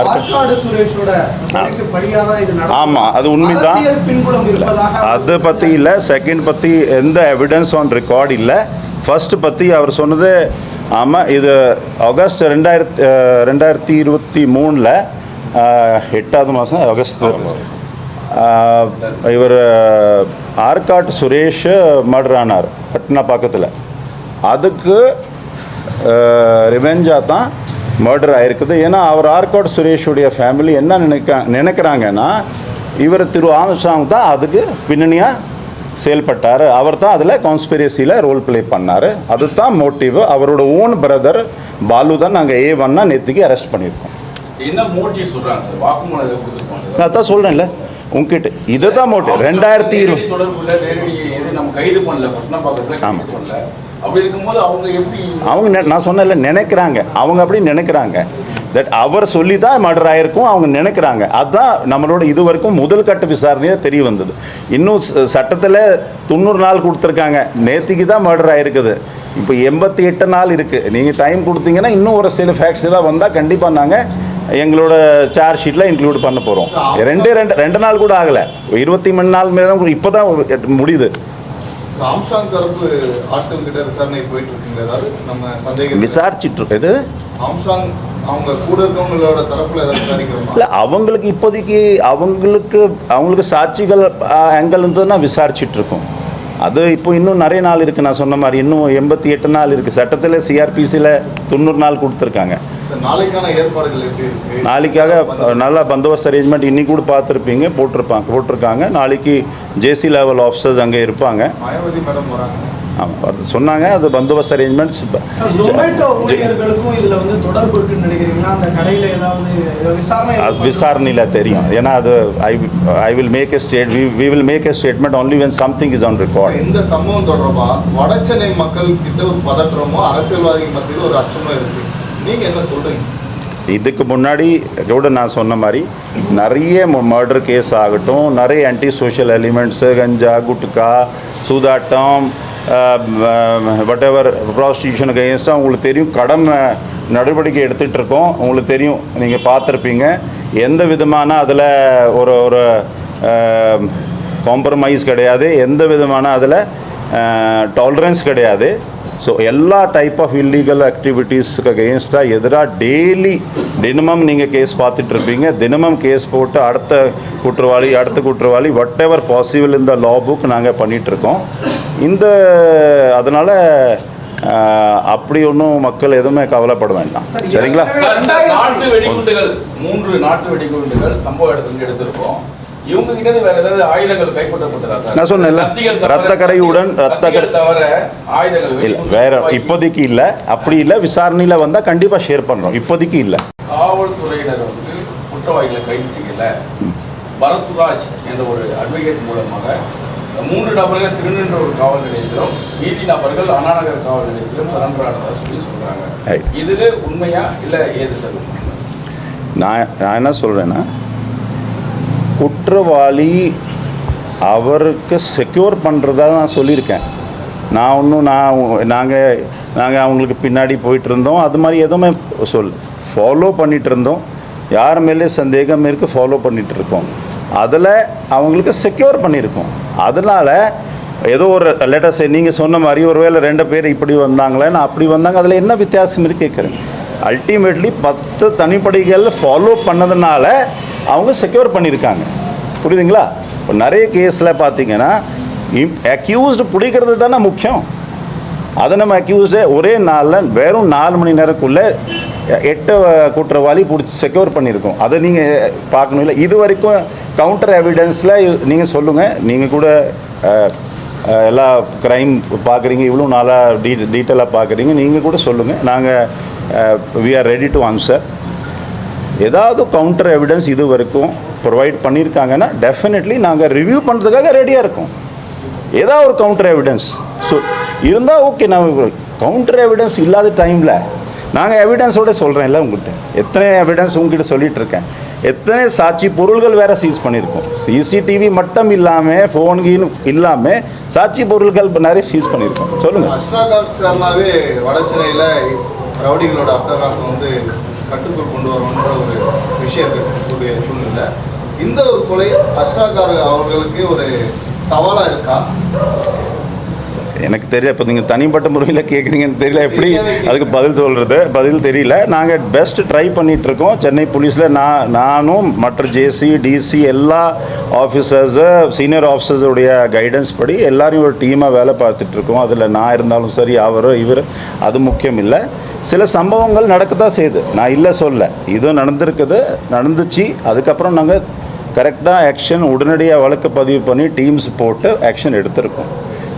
ஆற்காடு சுரேஷோட கொலைக்கு பழியாதான் இது நடக்கும். ஆமா, அது உண்மைதான். அது பற்றி இல்லை செகண்ட் பற்றி எந்த எவிடன்ஸ் ஆன் ரெக்கார்ட் இல்லை. ஃபர்ஸ்ட் பற்றி அவர் சொன்னது ஆமாம் இது ஆகஸ்ட் ரெண்டாயிரத்தி ரெண்டாயிரத்தி இருபத்தி மூணில் எட்டாவது மாதம் ஆகஸ்ட். இவர் ஆற்காட்டு சுரேஷ் மர்டர் ஆனார் பட்னா பக்கத்தில். அதுக்கு ரிவெஞ்சாக தான் மர்டர் ஆயிருக்குது. ஏன்னா அவர் ஆர்காட் சுரேஷுடைய ஃபேமிலி என்ன நினைக்க நினைக்கிறாங்கன்னா இவர் திரு ஆம்ஸ்டாங் தான் அதுக்கு பின்னணியாக செயல்பட்டார். அவர் தான் அதில் கான்ஸ்பிரசியில் ரோல் ப்ளே பண்ணார். அதுதான் மோட்டிவ் அவரோட ஓன் பிரதர் பாலு தான் நாங்கள் ஏ ஒன்னா நேற்றுக்கு அரெஸ்ட் பண்ணியிருக்கோம். நான் தான் சொல்கிறேன்ல உங்ககிட்ட இதுதான் மோட்டிவ் ரெண்டாயிரத்தி இருபது நேரடி அப்படி இருக்கும்போது அவங்க எப்படி அவங்க நான் சொன்னேன்ல நினைக்கிறாங்க. அவங்க அப்படி நினைக்கிறாங்க. தட் அவர் சொல்லி தான் மர்டர் ஆயிருக்கும் அவங்க நினைக்கிறாங்க. அதுதான் நம்மளோட இது வரைக்கும் முதல் கட்ட விசாரணையாக தெரிய வந்தது. இன்னும் சட்டத்தில் தொண்ணூறு நாள் கொடுத்துருக்காங்க. நேத்திக்கு தான் மர்டர் ஆயிருக்குது. இப்போ எண்பத்தி எட்டு நாள் இருக்குது நீங்கள் டைம் கொடுத்தீங்கன்னா இன்னும் ஒரு சில ஃபேக்ட்ஸ் ஏதாவது வந்தால் கண்டிப்பாக நாங்கள் எங்களோட சார்ஜ் ஷீட்டில் இன்க்ளூட் பண்ண போகிறோம் ரெண்டு ரெண்டு ரெண்டு நாள் கூட ஆகலை. இருபத்தி மூணு நாள் மேலே இப்போ தான் முடியுது. ஆம்ஸ்டாங் தரப்பு ஆட்கள் கிட்ட விசாரணை போயிட்டு இருக்குங்க. ஏதாவது நம்ம சந்தேகம் விசாரிச்சுட்டு இருக்கு. இது ஆம்ஸ்டாங் அவங்க கூட இருக்கவங்களோட தரப்புல ஏதாவது விசாரிக்கிறோமா? இல்லை அவங்களுக்கு இப்போதைக்கு அவங்களுக்கு அவங்களுக்கு சாட்சிகள் ஆங்கிள் இருந்ததுன்னா விசாரிச்சுட்டு இருக்கோம். அது இப்போ இன்னும் நிறைய நாள் இருக்குது நான் சொன்ன மாதிரி இன்னும் எண்பத்தி எட்டு நாள் இருக்குது சட்டத்தில் சிஆர்பிசியில் தொண்ணூறு நாள் கொடுத்துருக்காங்க. சார் நாளைக்கான ஏற்பாடுகள் எப்படி இருக்கு? நாளைக்காக நல்லா பந்தோபஸ்த் அரேஞ்ச்மெண்ட் இன்னைக்கு கூட பார்த்துருப்பீங்க போட்டிருப்பாங்க போட்டிருக்காங்க. நாளைக்கு ஜேசி லெவல் ஆஃபீஸர்ஸ் அங்கே இருப்பாங்க. மாயாவதி மேடம் வராங்க. ஆமாம் சொன்னாங்க அது பந்தோபஸ்த் அரேஞ்ச்மெண்ட்ஸ் ஜொமேட்டோ ஊழியர்களுக்கும் இதுல வந்து தொடர்பு இருக்குன்னு நினைக்கிறீங்களா? அந்த கடையில ஏதாவது ஏதாவது விசாரணை அது விசாரணையில் தெரியும். ஏன்னா அது I I will make a state we will make a statement only when something is on record இந்த சம்பவம் தொடர்பா வடசென்னை மக்கள் கிட்ட ஒரு பதற்றமோ அரசியல்வாதிகள் மத்தியில் ஒரு அச்சமோ இருக்கு. என்ன இதுக்கு முன்னாடி கூட நான் சொன்ன மாதிரி நிறைய மர்டர் கேஸ் ஆகட்டும் நிறைய anti social elements ganja gutka சூதாட்டம் வட் எவர் ப்ராஸ்டியூஷனுக்கு எகேன்ஸ்டாக உங்களுக்கு தெரியும். கடமை நடவடிக்கை எடுத்துகிட்டு இருக்கோம் உங்களுக்கு தெரியும். நீங்கள் பார்த்துருப்பீங்க. எந்த விதமான அதில் ஒரு ஒரு காம்ப்ரமைஸ் கிடையாது. எந்த விதமான அதில் டாலரன்ஸ் கிடையாது. ஸோ எல்லா டைப் ஆஃப் இல்லீகல் ஆக்டிவிட்டீஸுக்கு அகெயின்ஸ்டாக எதிராக டெய்லி தினமும் நீங்கள் கேஸ் பார்த்துட்டு இருப்பீங்க. தினமும் கேஸ் போட்டு அடுத்த குற்றவாளி அடுத்த குற்றவாளி வட் எவர் பாசிபிள் இந்த லா புக் நாங்கள் பண்ணிகிட்ருக்கோம் இந்த அதனால் அப்படி ஒன்றும் மக்கள் எதுவுமே கவலைப்பட வேண்டாம். சரி, சரிங்களா? மூன்று நாட்டு வெடிகுண்டுகள் சம்பவ இடத்துல எடுத்திருக்கோம். இவங்க கிட்ட இருந்து வேற ஏதாவது ஆயுதங்கள் கைப்பற்றப்பட்டதா சார் நான் சொன்னேன்ல, ரத்த கரையுடன் ரத்த தவிர ஆயுதங்கள் இல்லை வேற. இப்போதைக்கு இல்லை அப்படி இல்லை விசாரணையில் வந்தால் கண்டிப்பாக ஷேர் பண்ணுறோம் இப்போதைக்கு இல்லை காவல்துறையினர் வந்து குற்றவாளிகளை கைது செய்யல பரத்ராஜ் என்ற ஒரு அட்வொகேட் மூலமாக மூன்று நபர்கள் திருநின்ற ஒரு காவல் நிலையத்திலும் மீதி நபர்கள் அண்ணாநகர் காவல் நிலையத்திலும் சரண்டர் ஆனதா சொல்லி சொல்றாங்க. இதுல உண்மையா இல்ல ஏது சார்? நான் நான் என்ன சொல்கிறேன்னா குற்றவாளி அவருக்கு செக்யூர் பண்ணுறதா நான் சொல்லியிருக்கேன். நான் ஒன்றும் நான் நாங்கள் நாங்கள் அவங்களுக்கு பின்னாடி போயிட்டு இருந்தோம் அது மாதிரி எதுவுமே சொல் ஃபாலோ பண்ணிகிட்டு இருந்தோம் யார் மேலே சந்தேகம் இருக்குது ஃபாலோ பண்ணிகிட்டு இருக்கோம் அதில் அவங்களுக்கு செக்யூர் பண்ணியிருக்கோம். அதனால் ஏதோ ஒரு லெட்டர்ஸ் நீங்கள் சொன்ன மாதிரி ஒருவேளை ரெண்டு பேர் இப்படி வந்தாங்களேன்னு அப்படி வந்தாங்க அதில் என்ன வித்தியாசம் இருக்கு கேட்குறேன் அல்டிமேட்லி பத்து தனிப்படைகள் ஃபாலோ பண்ணதுனால அவங்க செக்யூர் பண்ணியிருக்காங்க. புரியுதுங்களா? இப்போ நிறைய கேஸில் பார்த்தீங்கன்னா அக்யூஸ்டு பிடிக்கிறது தானே முக்கியம். அதை நம்ம அக்யூஸ்டே ஒரே நாளில் வெறும் நாலு மணி நேரத்துக்குள்ளே எட்டு குற்றவாளி பிடிச்சி செக்யூர் பண்ணியிருக்கோம். அதை நீங்கள் பார்க்கணும். இல்லை இது வரைக்கும் கவுண்டர் எவிடன்ஸில் நீங்கள் சொல்லுங்கள் நீங்கள் கூட எல்லா க்ரைம் பார்க்குறீங்க இவ்வளோ நாளாக டீ டீட்டெயிலாக பார்க்குறீங்க. நீங்கள் கூட சொல்லுங்கள் நாங்கள் we are ready to answer ஏதாவது கவுண்டர் எவிடன்ஸ் இது வரைக்கும் ப்ரொவைட் பண்ணியிருக்காங்கன்னா டெஃபினெட்லி நாங்கள் ரிவ்யூ பண்ணுறதுக்காக ரெடியாக இருக்கோம். ஏதாவது ஒரு கவுண்டர் எவிடன்ஸ் ஸோ இருந்தால் ஓகே நான் கவுண்டர் எவிடன்ஸ் இல்லாத டைமில் நாங்கள் எவிடன்ஸோட சொல்கிறேன்ல உங்கள்கிட்ட எத்தனை எவிடன்ஸ் உங்ககிட்ட சொல்லிகிட்டு இருக்கேன் எத்தனை சாட்சி பொருள்கள் வேறு சீஸ் பண்ணியிருக்கோம். சிசிடிவி மட்டும் இல்லாமல் ஃபோன் கீனு இல்லாமல் சாட்சி பொருள்கள் நிறைய சீஸ் பண்ணியிருக்கோம். சொல்லுங்கள் ரவுடிகளோட அட்டகாசம் வந்து கட்டுக்குள் கொண்டு வரணுன்ற ஒரு விஷயம் இருக்கக்கூடிய சூழ்நிலை. இந்த ஒரு கொலை அஷ்ராகார் அவர்களுக்கு ஒரு சவாலாக இருக்கா? எனக்கு தெரியல இப்போ நீங்கள் தனிப்பட்ட முறையில் கேட்குறீங்கன்னு தெரியல எப்படி அதுக்கு பதில் சொல்கிறது பதில் தெரியல. நாங்கள் பெஸ்ட் ட்ரை பண்ணிகிட்ருக்கோம் சென்னை போலீஸில் நான் நானும் மற்ற ஜேசி டிசி எல்லா ஆஃபீஸர்ஸு சீனியர் ஆஃபீஸர்ஸுடைய கைடன்ஸ் படி எல்லாரையும் ஒரு டீமாக வேலை பார்த்துட்ருக்கோம் அதில் நான் இருந்தாலும் சரி அவர் இவர் அது முக்கியம் இல்லை. சில சம்பவங்கள் நடக்க தான் செய்யுது. நான் இல்லை சொல்ல. இதுவும் நடந்திருக்குது நடந்துச்சு. அதுக்கப்புறம் நாங்கள் கரெக்டாக ஆக்ஷன் உடனடியாக வழக்கு பதிவு பண்ணி டீம்ஸ் போட்டு ஆக்ஷன் எடுத்திருக்கோம்.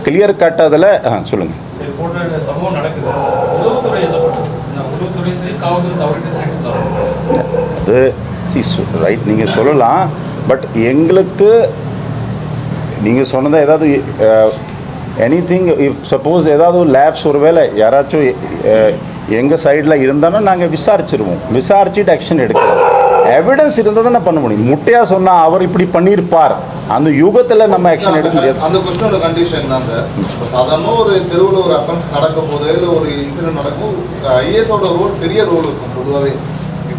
கிளியர் கட் அதில் ஆ சொல்லுங்கள் அது சி ரைட் நீங்கள் சொல்லலாம் பட் எங்களுக்கு நீங்கள் சொன்னதை ஏதாவது எனி திங் இஃப் சப்போஸ் ஏதாவது லேப்ஸ் ஒருவேளை யாராச்சும் எங்கள் சைடில் இருந்தாலும் நாங்கள் விசாரிச்சிருவோம். விசாரிச்சுட்டு ஆக்ஷன் எடுக்கலாம். எவிடன்ஸ் இருந்தால் தானே பண்ண முடியும். முட்டையாக சொன்னால் அவர் இப்படி பண்ணியிருப்பார். அந்த யுகத்தில் நம்ம ஆக்ஷன் எடுக்க முடியாது. அந்த கொஸ்டினோட கண்டிஷன் தான் சார் சாதாரண ஒரு தெருவில் ஒரு அஃபென்ஸ் நடக்க போதோ இல்லை ஒரு இன்சிடென்ட் நடக்கும் ஐஏஎஸோட ரோல் பெரிய ரோல் இருக்கும் பொதுவாகவே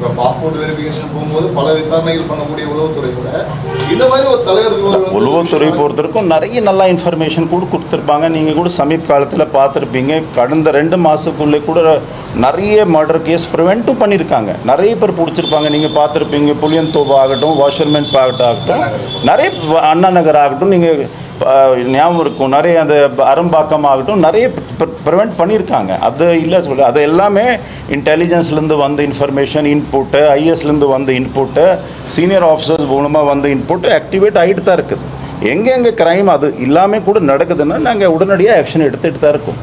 இப்போ பாஸ்போர்ட் வெரிஃபிகேஷன் போகும்போது பல விசாரணைகள் பண்ணக்கூடிய உளவுத்துறையில் இந்த மாதிரி ஒரு வந்து- உளவுத்துறை பொறுத்தவரைக்கும் நிறைய நல்ல இன்ஃபர்மேஷன் கூட கொடுத்துருப்பாங்க. நீங்கள் கூட சமீப காலத்தில் பார்த்துருப்பீங்க. கடந்த ரெண்டு மாதத்துக்குள்ளே கூட நிறைய மர்டர் கேஸ் ப்ரிவெண்ட்டும் பண்ணியிருக்காங்க. நிறைய பேர் பிடிச்சிருப்பாங்க. நீங்கள் பார்த்துருப்பீங்க. புளியந்தோப்பு ஆகட்டும் வாஷர்மேன் பாகட்டும் ஆகட்டும். நிறைய அண்ணா நகர் ஆகட்டும். நீங்கள் ஞாபகம் இருக்கும். நிறைய அந்த அரும்பாக்கம் ஆகட்டும் நிறைய ப்ரிவெண்ட் பண்ணியிருக்காங்க. அது இல்லை சொல்ல அது எல்லாமே இன்டெலிஜென்ஸ்லேருந்து வந்த இன்ஃபர்மேஷன் இன்புட்டு ஐஎஸ்லேருந்து வந்த இன்புட்டு சீனியர் ஆஃபீஸர்ஸ் மூலமாக வந்த இன்புட்டு ஆக்டிவேட் ஆகிட்டு தான் இருக்குது. எங்கெங்கே க்ரைம் அது இல்லாமல் கூட நடக்குதுன்னா நாங்கள் உடனடியாக ஆக்ஷன் எடுத்துகிட்டு தான் இருக்கோம்.